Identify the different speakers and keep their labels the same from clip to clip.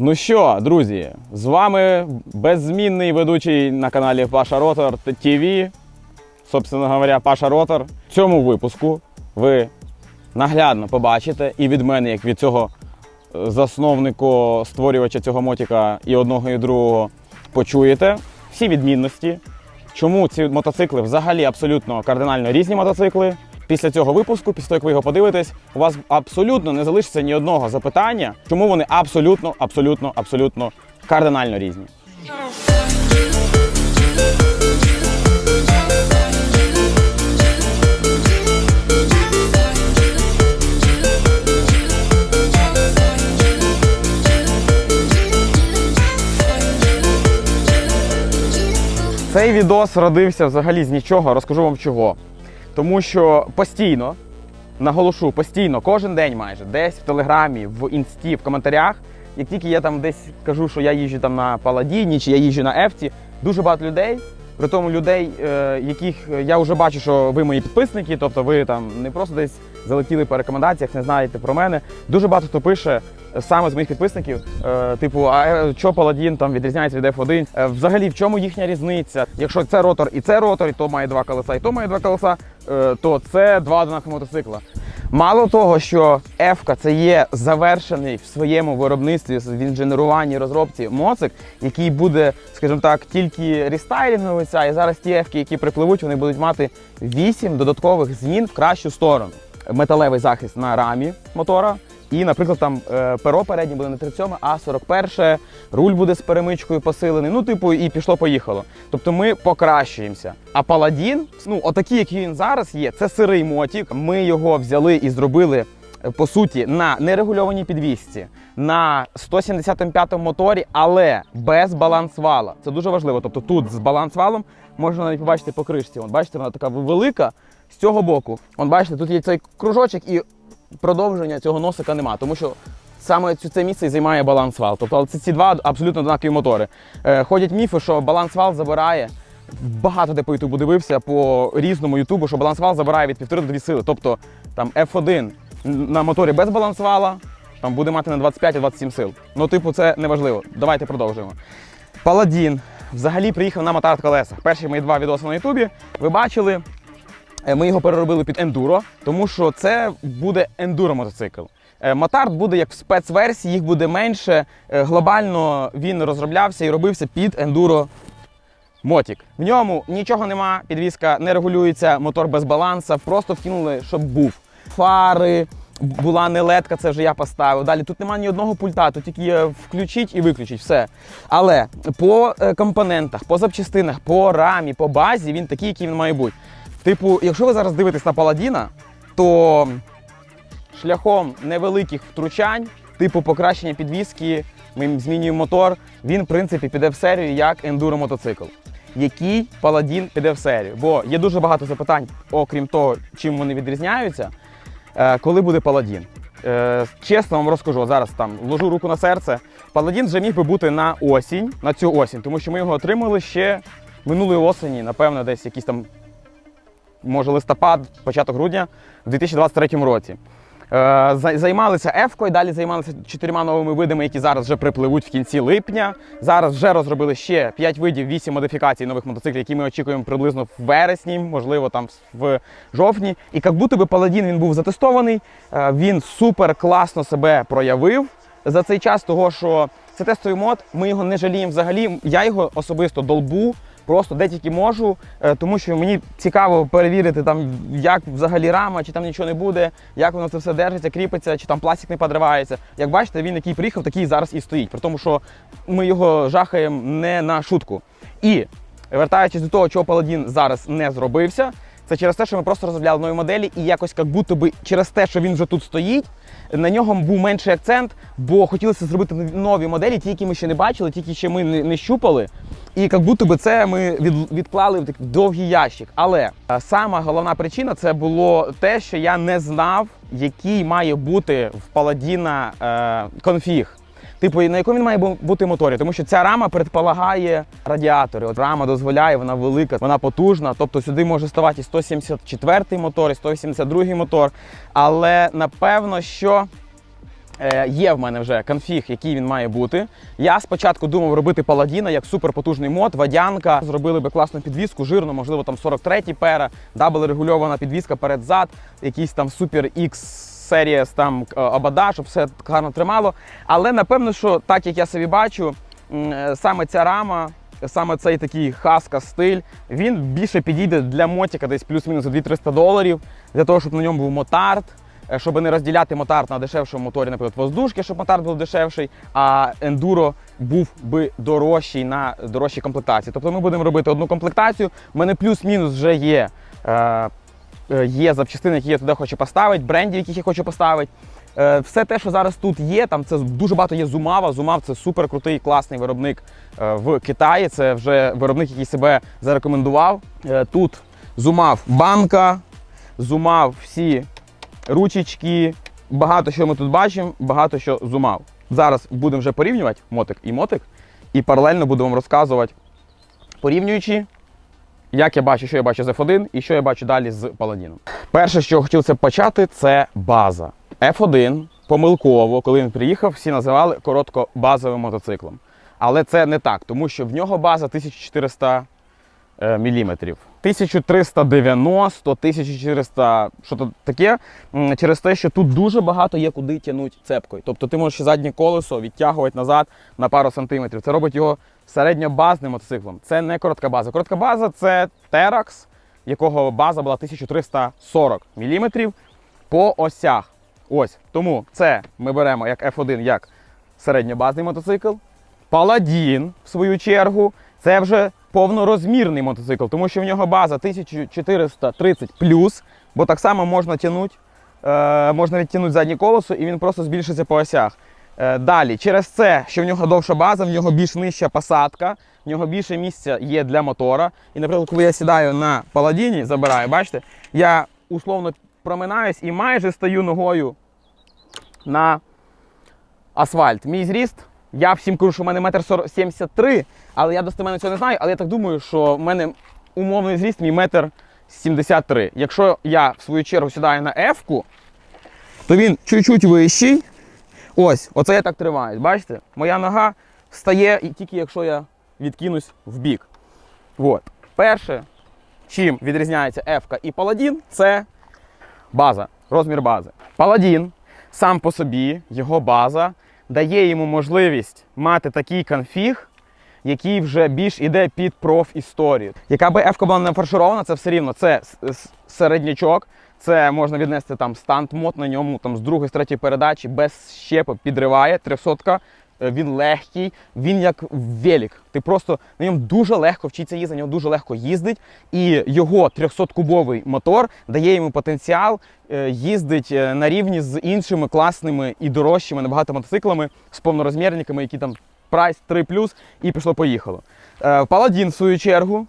Speaker 1: Ну що, друзі, з вами беззмінний ведучий на каналі Паша Ротор ТВ. Собственно говоря, Паша Ротор. В цьому випуску ви наглядно побачите і від мене, як від цього е, засновнику, створювача цього мотика і одного, і другого, почуєте всі відмінності, чому ці мотоцикли взагалі абсолютно кардинально різні мотоцикли. Після цього випуску, після того, як ви його подивитесь, у вас абсолютно не залишиться ні одного запитання, чому вони абсолютно, абсолютно, абсолютно кардинально різні. Цей відос родився взагалі з нічого, розкажу вам чого. Тому що постійно, наголошу, постійно, кожен день майже, десь в телеграмі, в інсті, в коментарях, як тільки я там десь кажу, що я їжджу там на Паладіні чи я їжджу на Ефті, дуже багато людей. При тому людей, е, яких я вже бачу, що ви мої підписники, тобто ви там не просто десь залетіли по рекомендаціях, не знаєте про мене. Дуже багато хто пише е, саме з моїх підписників, е, типу, а е, що Паладін там відрізняється від F1? Е, Взагалі, в чому їхня різниця? Якщо це ротор і це ротор, і то має два колеса, і то має два колеса, е, то це два однакові мотоцикла. Мало того, що F це є завершений в своєму виробництві в інженеруванні розробці моцик, який буде, скажімо так, тільки рестайлінговиця, і зараз ті F, які припливуть, вони будуть мати 8 додаткових змін в кращу сторону. Металевий захист на рамі мотора. І, наприклад, там е, перо переднє буде не 37, а 41, руль буде з перемичкою посилений. Ну, типу, і пішло-поїхало. Тобто ми покращуємося. А паладін, ну, отакий, який він зараз є, це сирий мотік. Ми його взяли і зробили. е, По суті, на нерегульованій підвісці, на 175 моторі, але без балансвала. Це дуже важливо. Тобто тут з балансвалом можна навіть побачити по кришці. От бачите, вона така велика з цього боку. От бачите, тут є цей кружочок і продовження цього носика нема, тому що саме це місце і займає балансвал. Тобто це ці два абсолютно однакові мотори. Е, ходять міфи, що балансвал забирає. Багато де по Ютубу дивився по різному Ютубу, що балансвал забирає від 1,5 до 2 сили. Тобто там F1 на моторі без балансвала там буде мати на 25-27 сил. Ну, типу, це неважливо. Давайте продовжуємо. Паладін взагалі приїхав на мотард колесах. Перші мої два відоси на Ютубі. Ви бачили, Ми його переробили під ендуро, тому що це буде ендуро мотоцикл. Е, Мотард буде як в спецверсії, їх буде менше. Е, Глобально він розроблявся і робився під ендуро мотік. В ньому нічого нема, підвізка не регулюється, мотор без баланса, просто вкинули, щоб був. Фари, була не ледка, це вже я поставив. Далі тут немає ні одного пульта, тут тільки включить і виключить, все. Але по е, компонентах, по запчастинах, по рамі, по базі він такий, який він має бути. Типу, якщо ви зараз дивитесь на Паладіна, то шляхом невеликих втручань, типу покращення підвіски, ми змінюємо мотор, він, в принципі, піде в серію як ендуро мотоцикл. Який паладін піде в серію? Бо є дуже багато запитань, окрім того, чим вони відрізняються, е, коли буде паладін. Е, Чесно вам розкажу, зараз там вложу руку на серце. Паладін вже міг би бути на осінь, на цю осінь, тому що ми його отримали ще минулої осені, напевно, десь якісь там може листопад, початок грудня в 2023 році. Е, зай- Займалися Ефкою, далі займалися чотирма новими видами, які зараз вже припливуть в кінці липня. Зараз вже розробили ще 5 видів, 8 модифікацій нових мотоциклів, які ми очікуємо приблизно в вересні, можливо, там в жовтні. І як будто би Паладін він був затестований, е, він супер класно себе проявив за цей час, того що це тестовий мод, ми його не жаліємо взагалі. Я його особисто долбу. Просто де тільки можу, е, тому що мені цікаво перевірити, там, як взагалі рама, чи там нічого не буде, як воно це все держиться, кріпиться, чи там пластик не подривається. Як бачите, він який приїхав, такий зараз і стоїть. При тому, що ми його жахаємо не на шутку. І вертаючись до того, чого Паладін зараз не зробився, це через те, що ми просто розробляли нові моделі, і якось як будто би через те, що він вже тут стоїть, на нього був менший акцент, бо хотілося зробити нові моделі, ті, які ми ще не бачили, ті, які ще ми не, щупали. І як будто би це ми від, відклали в такий довгий ящик. Але е, сама головна причина це було те, що я не знав, який має бути в Паладіна е, конфіг. Типу, на якому він має бути моторі, тому що ця рама предполагає радіатори. От рама дозволяє, вона велика, вона потужна. Тобто сюди може ставати і 174 мотор, і 182 мотор. Але напевно, що Е, є в мене вже конфіг, який він має бути. Я спочатку думав робити паладіна як суперпотужний мод, водянка. Зробили би класну підвіску, жирну, можливо, там 43-й пера, дабл регульована підвіска перед-зад, якийсь там супер X серіс там е, обода, щоб все гарно тримало. Але напевно, що так як я собі бачу, е, саме ця рама. Саме цей такий хаска стиль, він більше підійде для мотика десь плюс-мінус за 200-300 доларів, для того, щоб на ньому був мотард, е, щоб не розділяти мотард на дешевшому моторі, наприклад, воздушки, щоб мотард був дешевший, а ендуро був би дорожчий на дорожчій комплектації. Тобто ми будемо робити одну комплектацію. У мене плюс-мінус вже є. Е, е, Є запчастини, які я туди хочу поставити, брендів, яких я хочу поставити. Е, Все те, що зараз тут є, там це дуже багато є Зумава. Зумав це супер крутий, класний виробник е, в Китаї. Це вже виробник, який себе зарекомендував. Е, Тут Зумав банка, Зумав всі ручечки. Багато що ми тут бачимо, багато що зумав. Зараз будемо вже порівнювати мотик і мотик, і паралельно буду вам розказувати, порівнюючи, як я бачу, що я бачу з F1 і що я бачу далі з Паладіном. Перше, що хотів це почати, це база. F1 помилково, коли він приїхав, всі називали короткобазовим мотоциклом. Але це не так, тому що в нього база 1400 е, міліметрів. 1390, 1400, що то таке, через те, що тут дуже багато є куди тягнути цепкою. Тобто ти можеш заднє колесо відтягувати назад на пару сантиметрів. Це робить його середньобазним мотоциклом. Це не коротка база. Коротка база це Terax, якого база була 1340 мм по осях. Ось тому це ми беремо як F1 як середньобазний мотоцикл. Паладін, в свою чергу, це вже повнорозмірний мотоцикл, тому що в нього база 1430 бо так само можна тягнути, е, можна відтягнути заднє колесо і він просто збільшиться по осях. Е, далі, через це, що в нього довша база, в нього більш нижча посадка, в нього більше місця є для мотора. І, наприклад, коли я сідаю на паладіні, забираю, бачите, я условно проминаюсь і майже стою ногою на асфальт. Мій зріст. Я всім кажу, що в мене метр сор- 73, але я достеменно цього не знаю. Але я так думаю, що в мене умовний зріст мій метр 73. Якщо я в свою чергу сідаю на F-ку, то він чуть-чуть вищий. Ось, оце я так тримаюсь. Бачите? Моя нога встає тільки якщо я відкинусь в бік. От. Перше, чим відрізняється F і Паладін, це база, розмір бази. Паладін сам по собі, його база, дає йому можливість мати такий конфіг, який вже більш іде під проф-історію. Яка би F була не фарширована, це все рівно це середнячок, це можна віднести там стант мод на ньому там з другої, з третьої передачі, без щепи підриває 300 Е, він легкий, він як велик. Ти просто на ньому дуже легко вчиться їздити, на ньому дуже легко їздить. І його 300-кубовий мотор дає йому потенціал е, їздить е, на рівні з іншими класними і дорожчими набагато мотоциклами з повнорозмірниками, які там прайс 3 і пішло-поїхало. Паладін, в свою чергу,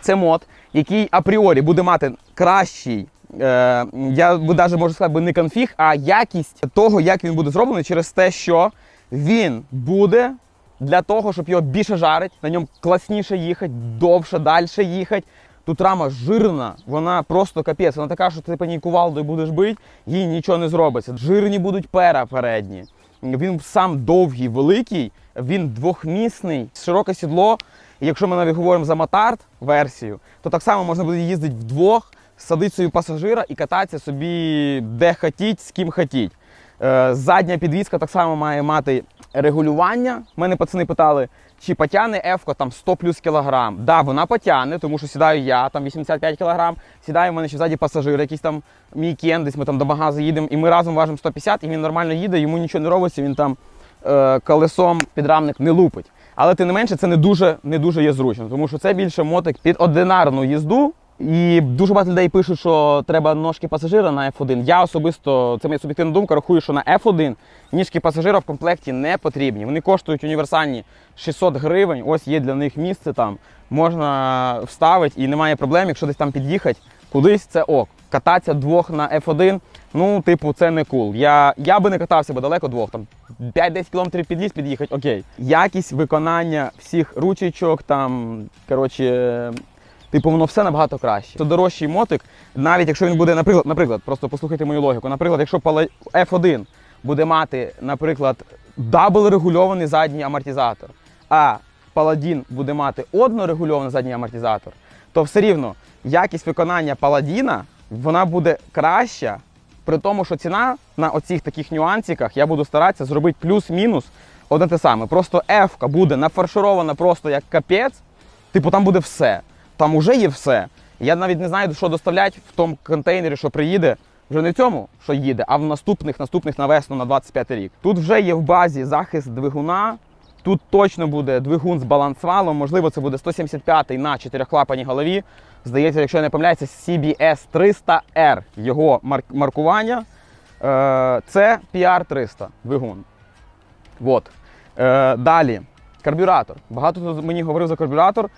Speaker 1: це мод, який апріорі буде мати кращий. Е, я навіть можу сказати, не конфіг, а якість того, як він буде зроблений, через те, що він буде для того, щоб його більше жарить, на ньому класніше їхати, довше, далі їхати. Тут рама жирна, вона просто капець. Вона така, що ти по ній кувалдою будеш бити, їй нічого не зробиться. Жирні будуть пера передні. Він сам довгий, великий, він двохмісний, широке сідло. І якщо ми навіть говоримо за мотард версію, то так само можна буде їздити вдвох, садити пасажира і кататися собі де хотіть, з ким хотіть. Е, Задня підвізка так само має мати регулювання. Мене пацани питали, чи потягне Ефко там 100 плюс кілограм. Да, вона потягне, тому що сідаю я, там 85 кілограм, сідає в мене ще ззаді пасажир, якийсь там мій кен, десь ми там до магазу їдемо, і ми разом важимо 150, і він нормально їде, йому нічого не робиться, він там е, колесом підрамник не лупить. Але тим не менше, це не дуже, не дуже є зручно, тому що це більше мотик під одинарну їзду. І дуже багато людей пишуть, що треба ножки пасажира на F1. Я особисто, це моя суб'єктивна думка, рахую, що на F1 ніжки пасажира в комплекті не потрібні. Вони коштують універсальні 600 гривень. Ось є для них місце там. Можна вставити і немає проблем, якщо десь там під'їхати кудись, це ок. Кататися двох на F1, ну, типу, це не кул. Я, я би не катався би далеко двох, там 5-10 кілометрів під'їзд під'їхати, окей. Якість виконання всіх ручечок, там, коротше, Типу, воно все набагато краще. Це дорожчий мотик, навіть якщо він буде, наприклад, наприклад, просто послухайте мою логіку. Наприклад, якщо пала- F1 буде мати, наприклад, дабл регульований задній амортизатор, а Паладін буде мати однорегульований задній амортизатор, то все рівно якість виконання Паладіна вона буде краща, при тому, що ціна на оцих таких нюансиках я буду старатися зробити плюс-мінус одне те саме. Просто F буде нафарширована просто як капець. Типу, там буде все. Там уже є все. Я навіть не знаю, що доставлять в тому контейнері, що приїде. Вже не в цьому, що їде, а в наступних наступних на весну на 25 рік. Тут вже є в базі захист двигуна. Тут точно буде двигун з балансвалом. Можливо, це буде 175-й на чотирьохклапаній голові. Здається, якщо я не помиляюся, CBS 300R. Його марк- маркування. Е, це PR300 двигун. Вот. Е, далі. Карбюратор. Багато хто мені говорив за карбюратор.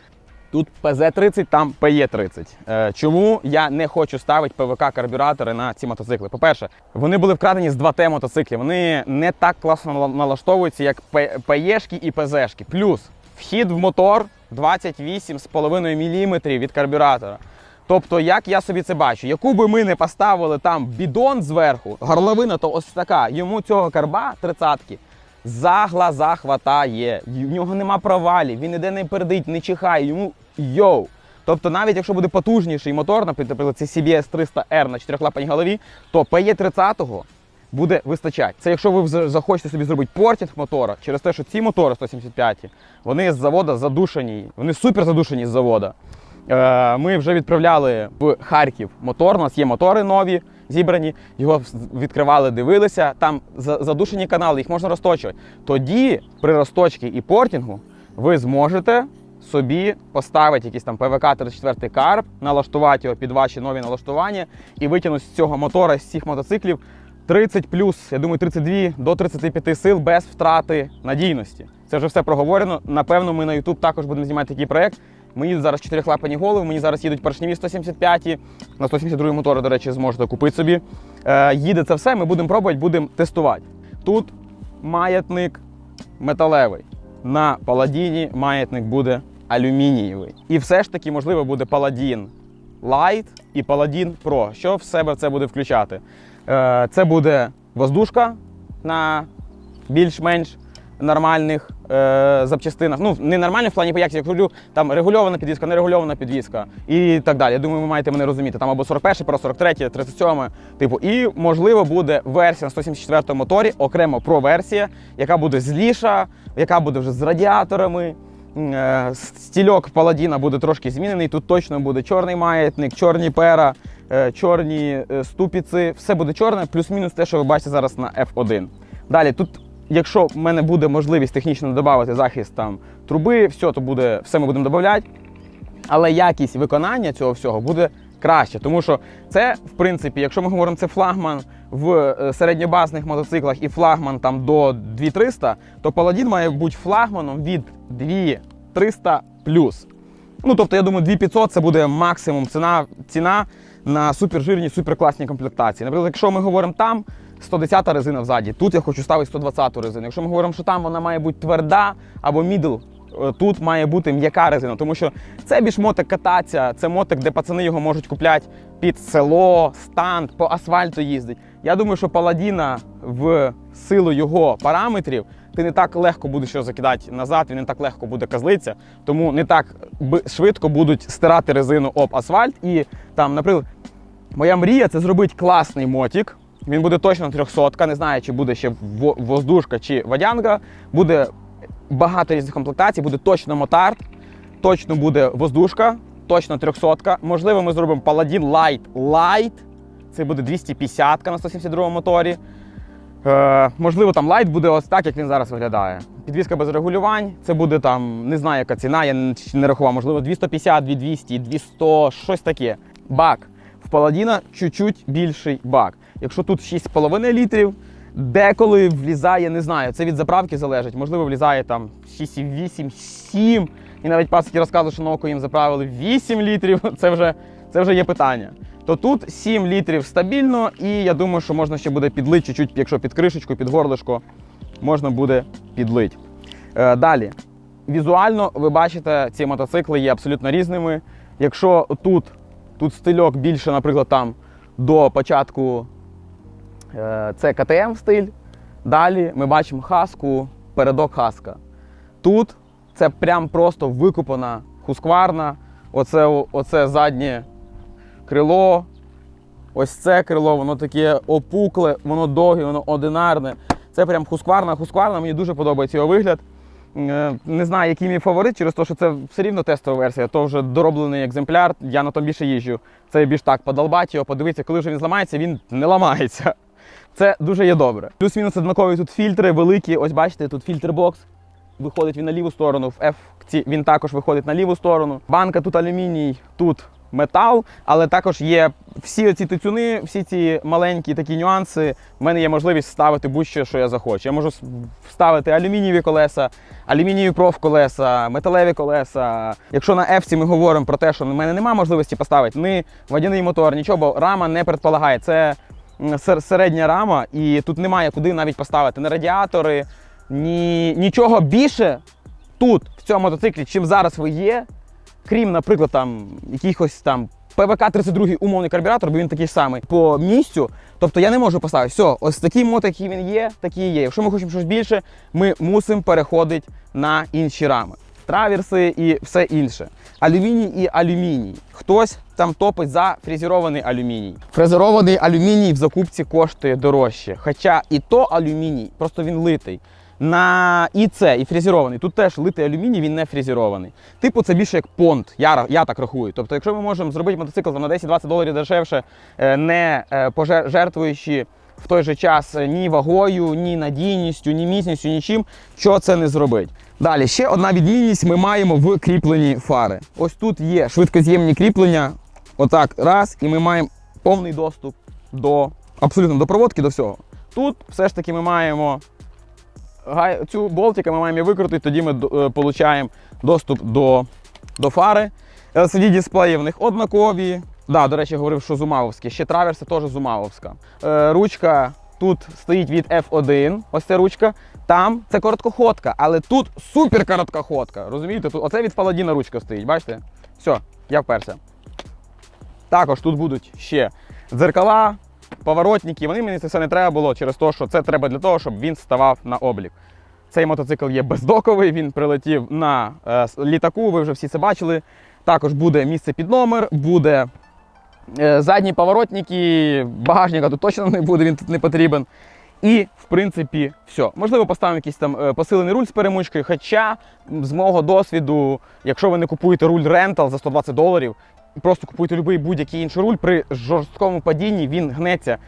Speaker 1: Тут ПЗ-30, там ПЕ-30. Е, чому я не хочу ставити ПВК-карбюратори на ці мотоцикли? По-перше, вони були вкрадені з 2Т мотоциклів. Вони не так класно налаштовуються, як ПЕшки і ПЗшки. Плюс вхід в мотор 28,5 мм від карбюратора. Тобто, як я собі це бачу, яку би ми не поставили там бідон зверху, горловина то ось така, йому цього карба 30-ки за глаза хватає. В нього нема провалів, він ніде не пердить, не чихає, йому йоу. Тобто, навіть якщо буде потужніший мотор, наприклад, це CBS 300R на чотирьохлапаній голові, то PE30 буде вистачати. Це якщо ви за- захочете собі зробити портінг мотора, через те, що ці мотори 175, вони з завода задушені, вони супер задушені з завода. Е, Ми вже відправляли в Харків мотор. У нас є мотори нові, зібрані. Його відкривали, дивилися. Там за- задушені канали, їх можна розточувати. Тоді, при розточці і портінгу, ви зможете собі поставити якийсь там ПВК 34 карп, налаштувати його під ваші нові налаштування і витягнути з цього мотора, з цих мотоциклів 30 плюс, я думаю, 32 до 35 сил без втрати надійності. Це вже все проговорено. Напевно, ми на YouTube також будемо знімати такий проект. Мені зараз чотирихлапані голови, мені зараз їдуть поршневі 175-ті, на 172 мотори, до речі, зможете купити собі. Е, їде це все, ми будемо пробувати, будемо тестувати. Тут маятник металевий. На паладіні маятник буде алюмінієвий. І все ж таки, можливо, буде паладін Light і Paladin Pro. Що в себе це буде включати? Е, Це буде воздушка на більш-менш нормальних е, запчастинах. Ну, не нормальних в плані по якості, я кажу, там регульована підвізка, нерегульована підвізка і так далі. Я думаю, ви маєте мене розуміти. Там або 41, про 43, 37, типу. І можливо буде версія на 174 моторі, окремо про версія, яка буде зліша, яка буде вже з радіаторами. Е, Стільок паладіна буде трошки змінений. Тут точно буде чорний маятник, чорні пера, е, чорні е, ступіці. Все буде чорне, плюс-мінус те, що ви бачите зараз на F1. Далі тут. Якщо в мене буде можливість технічно додати захист там труби, все, то буде, все ми будемо додати. Але якість виконання цього всього буде краще. Тому що це, в принципі, якщо ми говоримо, це флагман в е, середньобазних мотоциклах і флагман там до 2300, то Паладін має бути флагманом від 2300 плюс. Ну, тобто, я думаю, 2500 це буде максимум ціна, ціна на супержирні, суперкласні комплектації. Наприклад, якщо ми говоримо там 110 резина взаді, тут я хочу ставити 120 резину. Якщо ми говоримо, що там вона має бути тверда або мідл, е, тут має бути м'яка резина, тому що це більш мотик кататься, це мотик, де пацани його можуть купляти під село, станд, по асфальту їздить. Я думаю, що паладіна в силу його параметрів ти не так легко будеш його закидати назад, він не так легко буде казлитися, тому не так швидко будуть стирати резину об асфальт. І там, наприклад, моя мрія це зробити класний мотик. Він буде точно 300, не знаю, чи буде ще воздушка чи водянка. Буде багато різних комплектацій, буде точно мотард, точно буде воздушка, точно 300. Можливо, ми зробимо Paladin Light Light. Це буде 250 на 172 моторі. Е, можливо, там лайт буде ось так, як він зараз виглядає. Підвізка без регулювань. Це буде там, не знаю, яка ціна, я не- не рахував, можливо, 250, 2200, 200, щось таке. Бак. В Паладіна чуть-чуть більший бак. Якщо тут 6,5 літрів, деколи влізає, не знаю, це від заправки залежить. Можливо, влізає там 6,8, 7. І навіть пасики розказували, що на око їм заправили 8 літрів. Це вже, це вже є питання. То тут 7 літрів стабільно, і я думаю, що можна ще буде підлити чуть-чуть, якщо під кришечку, під горлишко, можна буде підлити. Е, далі. Візуально ви бачите, ці мотоцикли є абсолютно різними. Якщо тут, тут стильок більше, наприклад, там до початку е, це КТМ стиль, Далі ми бачимо хаску, передок хаска. Тут це прям просто викупана хускварна. Оце, оце заднє крило. Ось це крило, воно таке опукле, воно довге, воно одинарне. Це прям хускварна, хускварна. Мені дуже подобається його вигляд. Е, Не знаю, який мій фаворит, через те, що це все рівно тестова версія, то вже дороблений екземпляр. Я на тому більше їжджу. Це більш так подолбати його, подивитися, коли вже він зламається, він не ламається. Це дуже є добре. Плюс-мінус однакові тут фільтри великі. Ось бачите, тут фільтр-бокс. Виходить він на ліву сторону, в F він також виходить на ліву сторону. Банка тут алюміній, тут метал, але також є всі ці тицюни, всі ці маленькі такі нюанси. В мене є можливість вставити будь-що, що я захочу. Я можу вставити алюмінієві колеса, алюмінієві профколеса, металеві колеса. Якщо на F ми говоримо про те, що в мене немає можливості поставити ні водяний мотор, нічого, бо рама не предполагає. Це середня рама, і тут немає куди навіть поставити ні радіатори, ні нічого більше тут, в цьому мотоциклі, чим зараз ви є, крім, наприклад, там якихось там ПВК-32 умовний карбюратор, бо він такий самий по місцю. Тобто я не можу поставити. Все, ось такий мотик, який він є, такий є. Якщо ми хочемо щось більше, ми мусимо переходити на інші рами. Траверси і все інше. Алюміній і алюміній. Хтось там топить за фрезерований алюміній. Фрезерований алюміній в закупці коштує дорожче. Хоча і то алюміній, просто він литий. На і це, і фрезерований. Тут теж литий алюміній, він не фрезерований. Типу, це більше як понт. Я, я так рахую. Тобто, якщо ми можемо зробити мотоцикл на 10-20 доларів дешевше, е, не е, пожер- жертвуючи в той же час е, ні вагою, ні надійністю, ні міцністю, нічим, що це не зробить. Далі, ще одна відмінність ми маємо в кріпленні фари. Ось тут є швидкоз'ємні кріплення. Отак, раз, і ми маємо повний доступ до абсолютно до проводки, до всього. Тут все ж таки ми маємо цю болтика ми маємо її викрутити, тоді ми до- е, доступ до, до фари. LCD дисплеї в них однакові. Да, до речі, говорив, що зумавовські. Ще траверси теж зумавовська. Е, ручка тут стоїть від F1, ось ця ручка. Там це короткоходка, але тут супер короткоходка. Розумієте? Тут, оце від паладіна ручка стоїть, бачите? Все, я вперся. Також тут будуть ще дзеркала, поворотники. Вони мені це все не треба було через те, що це треба для того, щоб він ставав на облік. Цей мотоцикл є бездоковий, він прилетів на е, літаку, ви вже всі це бачили. Також буде місце під номер, буде е, задні поворотники, багажника тут точно не буде, він тут не потрібен. І, в принципі, все. Можливо, поставимо якийсь там е, посилений руль з перемичкою. Хоча, з мого досвіду, якщо ви не купуєте руль рентал за 120 доларів, просто купуєте будь-який будь-який інший руль, при жорсткому падінні він гнеться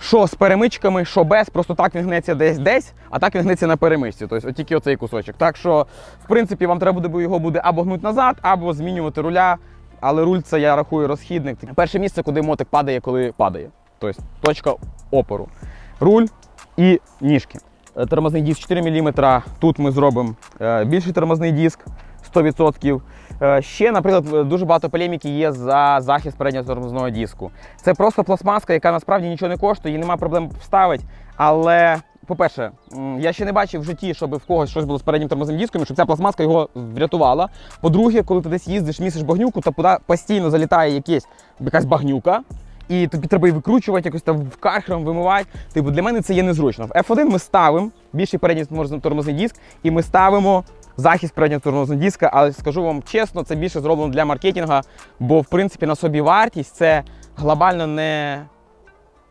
Speaker 1: що з перемичками, що без. Просто так він гнеться десь десь, а так він гнеться на перемичці. Тобто тільки оцей кусочок. Так що, в принципі, вам треба буде його буде або гнути назад, або змінювати руля. Але руль це я рахую розхідник. Перше місце, куди мотик падає, коли падає. Тобто точка опору. Руль і ніжки. Е, Тормозний диск 4 мм. Тут ми зробимо е, більший тормозний диск 100%. Е, Ще, наприклад, дуже багато полеміки є за захист переднього тормозного диску. Це просто пластмаска, яка насправді нічого не коштує, її немає проблем вставити. Але, по-перше, я ще не бачив в житті, щоб в когось щось було з переднім тормозним диском, щоб ця пластмаска його врятувала. По-друге, коли ти десь їздиш, місиш багнюку, то туди постійно залітає якесь, якась багнюка. І тобі треба її викручувати, якось там в кархером вимивати. Типу, для мене це є незручно. В F1 ми ставимо більший передній тормоз- тормозний диск, і ми ставимо захист переднього тормозного диска, але скажу вам чесно, це більше зроблено для маркетингу, бо в принципі на собі вартість це глобально не.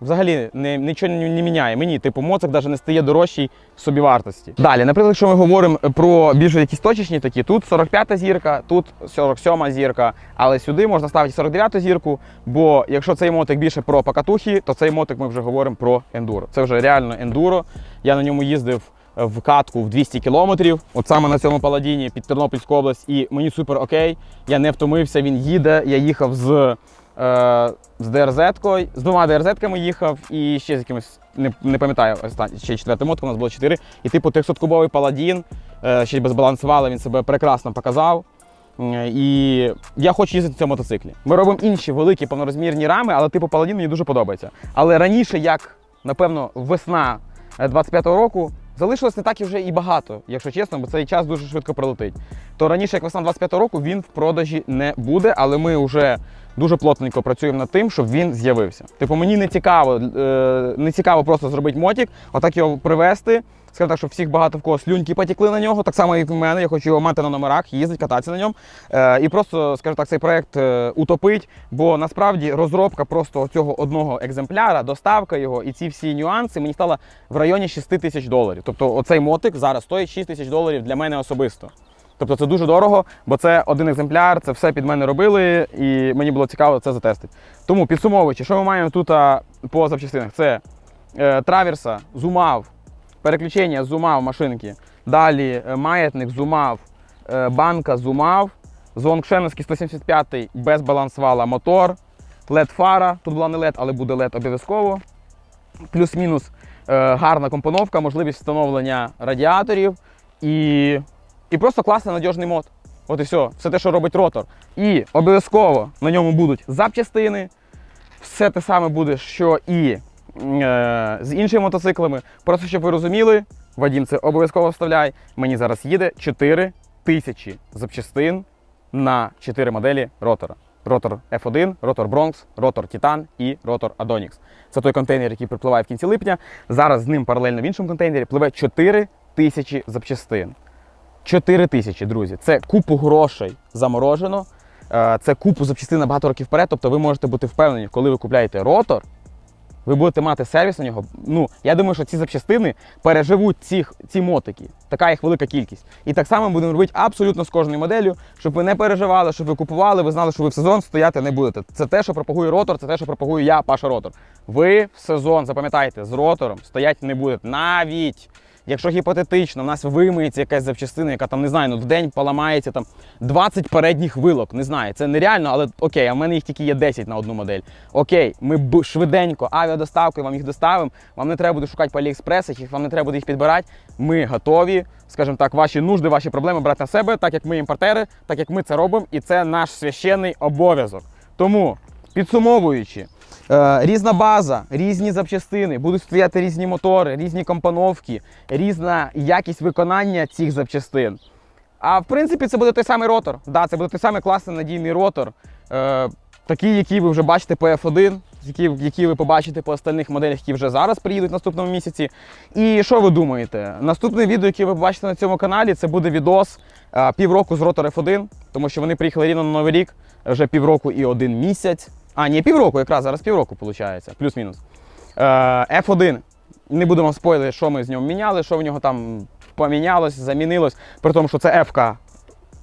Speaker 1: Взагалі не, нічого не, не міняє. Мені, типу, моцик навіть не стає дорожчий в собівартості. Далі, наприклад, якщо ми говоримо про більш якісь точечні такі, тут 45 зірка, тут 47 зірка, але сюди можна ставити 49 зірку, бо якщо цей мотик більше про покатухи, то цей мотик ми вже говоримо про ендуро. Це вже реально ендуро. Я на ньому їздив в катку в 200 кілометрів, от саме на цьому паладіні під Тернопільську область, і мені супер окей. Я не втомився, він їде. Я їхав з, е, з ДРЗ-кою, з двома ДРЗ-ками їхав і ще з якимось, не, не пам'ятаю, ще четвертий мотик, у нас було 4. І типу 300-кубовий паладін, е, ще й без балансувала, він себе прекрасно показав. Е, І я хочу їздити в цьому мотоциклі. Ми робимо інші великі повнорозмірні рами, але типу паладін мені дуже подобається. Але раніше, як напевно, весна е, 25-го року, залишилось не так вже і багато, якщо чесно, бо цей час дуже швидко пролетить. То раніше, як весна 25 року, він в продажі не буде, але ми вже дуже плотненько працюємо над тим, щоб він з'явився. Типу, мені не цікаво, е, не цікаво просто зробити мотик, отак його привезти. Скажімо так, щоб всіх багато в кого слюньки потекли на нього, так само, як і в мене. Я хочу його мати на номерах, їздити, кататися на ньому. Е, і просто, скажімо так, цей проект е, утопить. Бо насправді розробка просто цього одного екземпляра, доставка його і ці всі нюанси мені стала в районі 6 тисяч доларів. Тобто, оцей мотик зараз стоїть 6 тисяч доларів для мене особисто. Тобто це дуже дорого, бо це один екземпляр, це все під мене робили, і мені було цікаво це затестити. Тому підсумовуючи, що ми маємо тут по запчастинах? Це е, траверса, зумав, переключення зумав машинки. Далі е, маятник зумав, е, банка зумав, Зонгшеновський 175 без балансвала мотор, led фара. Тут була не LED, але буде LED обов'язково. Плюс-мінус е, гарна компоновка, можливість встановлення радіаторів і, і просто класний надіжний мод. От і все. Все те, що робить ротор. І обов'язково на ньому будуть запчастини. Все те саме буде, що і з іншими мотоциклами. Просто щоб ви розуміли, Вадім це обов'язково вставляй. Мені зараз їде 4 тисячі запчастин на 4 моделі ротора. Ротор F1, ротор Bronx, ротор Titan і ротор Adonix. Це той контейнер, який припливає в кінці липня. Зараз з ним паралельно в іншому контейнері пливе 4 тисячі запчастин. 4 тисячі, друзі. Це купу грошей заморожено. Е, Це купу запчастин на багато років вперед. Тобто ви можете бути впевнені, коли ви купляєте ротор, ви будете мати сервіс на нього. Ну, я думаю, що ці запчастини переживуть ці, ці мотики. Така їх велика кількість. І так само будемо робити абсолютно з кожною моделлю, щоб ви не переживали, щоб ви купували, ви знали, що ви в сезон стояти не будете. Це те, що пропагує ротор, це те, що пропагую я, Паша Ротор. Ви в сезон, запам'ятайте, з ротором стояти не будете. Навіть якщо гіпотетично, в нас вимиється якась запчастина, яка там не знаю, ну в день поламається там 20 передніх вилок. Не знаю, це нереально, але окей, а в мене їх тільки є 10 на одну модель. Окей, ми б- швиденько авіадоставкою вам їх доставимо. Вам не треба буде шукати по Аліекспресах, їх вам не треба буде їх підбирати. Ми готові, скажімо так, ваші нужди, ваші проблеми брати на себе, так як ми імпортери, так як ми це робимо, і це наш священний обов'язок. Тому, підсумовуючи. Е, різна база, різні запчастини, будуть стояти різні мотори, різні компоновки, різна якість виконання цих запчастин. А в принципі, це буде той самий ротор. Да, це буде той самий класний надійний ротор, е, такий, який ви вже бачите по F1, який, який ви побачите по остальних моделях, які вже зараз приїдуть в наступному місяці. І що ви думаєте? Наступне відео, яке ви побачите на цьому каналі, це буде відос е, півроку з ротор F1, тому що вони приїхали рівно на Новий рік, вже півроку і один місяць. А, ні, півроку, якраз зараз півроку виходить, плюс-мінус. Е, F1. Не будемо спойлити, що ми з нього міняли, що в нього там помінялось, замінилось. При тому, що це F-ка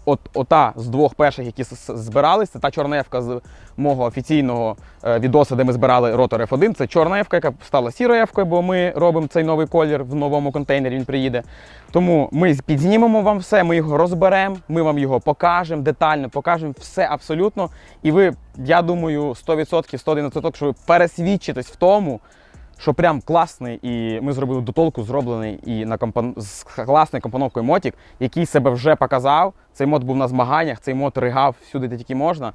Speaker 1: от, ота з двох перших, які збирались, це та чорна F-ка з мого офіційного е, відоса, де ми збирали ротор F1. Це чорна F-ка, яка стала сірою F-кою, бо ми робимо цей новий колір в новому контейнері, він приїде. Тому ми підзнімемо вам все, ми його розберемо, ми вам його покажемо детально, покажемо все абсолютно. І ви, я думаю, 100%, 111%, що ви пересвідчитесь в тому, що прям класний, і ми зробили дотолку зроблений і на компон... з класною компоновкою мотик, який себе вже показав. Цей мод був на змаганнях, цей мод ригав всюди, де тільки можна.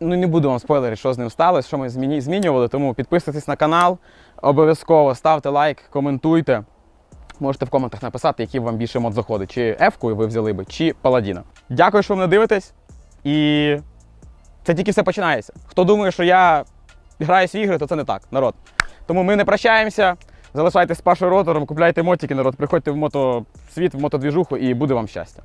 Speaker 1: Ну не буду вам спойлерити, що з ним сталося, що ми зміні... змінювали. Тому підписуйтесь на канал, обов'язково ставте лайк, коментуйте. Можете в коментах написати, який вам більше мод заходить, чи F-ку ви взяли би, чи Паладіна. Дякую, що ви мене дивитесь. І це тільки все починається. Хто думає, що я граюсь в ігри, то це не так, народ. Тому ми не прощаємося. Залишайтесь з Пашою ротором, купляйте мотики, народ, приходьте в мотосвіт, в мотодвіжуху і буде вам щастя.